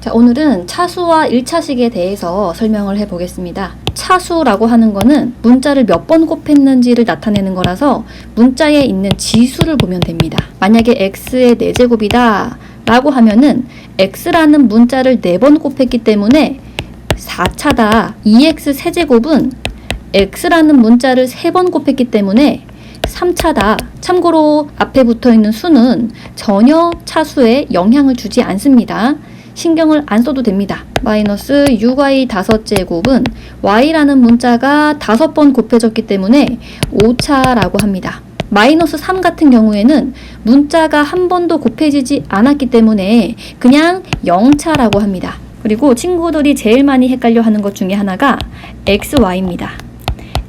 자, 오늘은 차수와 1차식에 대해서 설명을 해 보겠습니다. 차수라고 하는 거는 문자를 몇 번 곱했는지를 나타내는 거라서 문자에 있는 지수를 보면 됩니다. 만약에 x의 4제곱이다 라고 하면은 x라는 문자를 4번 곱했기 때문에 4차다. 2x 세제곱은 x라는 문자를 3번 곱했기 때문에 3차다. 참고로 앞에 붙어 있는 수는 전혀 차수에 영향을 주지 않습니다. 신경을 안 써도 됩니다. 마이너스 6y 다섯 제곱은 y라는 문자가 다섯 번 곱해졌기 때문에 5차라고 합니다. 마이너스 3 같은 경우에는 문자가 한 번도 곱해지지 않았기 때문에 그냥 0차라고 합니다. 그리고 친구들이 제일 많이 헷갈려 하는 것 중에 하나가 xy입니다.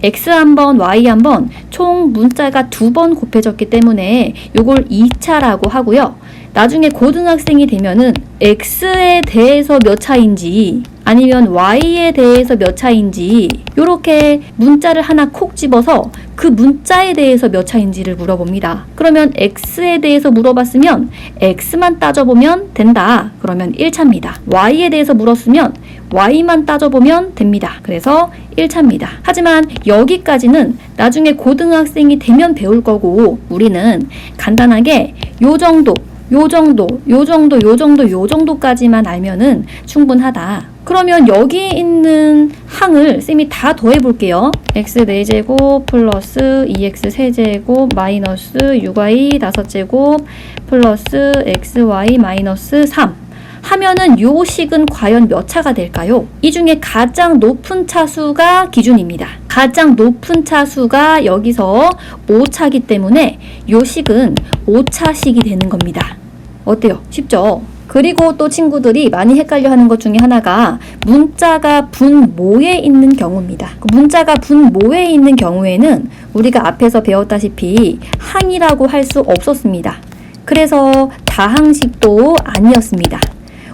X 한 번, y 한 번, 총 문자가 두 번 곱해졌기 때문에 요걸 2차라고 하고요. 나중에 고등학생이 되면은 x에 대해서 몇 차인지 아니면 y에 대해서 몇 차인지 요렇게 문자를 하나 콕 집어서 그 문자에 대해서 몇 차인지를 물어봅니다. 그러면 x에 대해서 물어봤으면 x만 따져보면 된다. 그러면 1차입니다. y에 대해서 물었으면 y만 따져보면 됩니다. 그래서 1차입니다. 하지만 여기까지는 나중에 고등학생이 되면 배울 거고 우리는 간단하게 요 정도 요 정도, 요 정도, 요 정도, 요 정도까지만 알면은 충분하다. 그러면 여기 있는 항을 쌤이 다 더해 볼게요. x 4제곱 플러스 2x 세제곱 마이너스 6y 5제곱 플러스 xy 마이너스 3 하면은 요 식은 과연 몇 차가 될까요? 이 중에 가장 높은 차수가 기준입니다. 가장 높은 차수가 여기서 5차기 때문에 요 식은 5차식이 되는 겁니다. 어때요? 쉽죠? 그리고 또 친구들이 많이 헷갈려 하는 것 중에 하나가 문자가 분모에 있는 경우입니다. 그 문자가 분모에 있는 경우에는 우리가 앞에서 배웠다시피 항이라고 할 수 없었습니다. 그래서 다항식도 아니었습니다.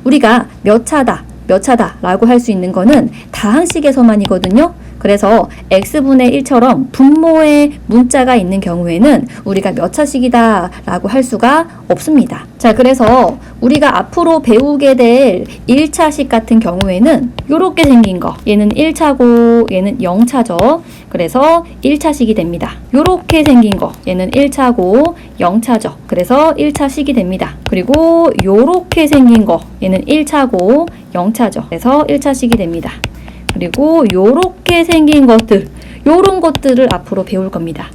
우리가 몇 차다, 몇 차다 라고 할 수 있는 거는 다항식에서만이거든요. 그래서 x분의 1처럼 분모에 문자가 있는 경우에는 우리가 몇 차식이다 라고 할 수가 없습니다. 자, 그래서 우리가 앞으로 배우게 될 1차식 같은 경우에는 이렇게 생긴 거. 얘는 1차고 얘는 0차죠. 그래서 1차식이 됩니다. 이렇게 생긴 거. 얘는 1차고 0차죠. 그래서 1차식이 됩니다. 그리고 이렇게 생긴 거. 얘는 1차고 0차죠. 그래서 1차식이 됩니다. 그리고 요렇게 생긴 것들, 요런 것들을 앞으로 배울 겁니다.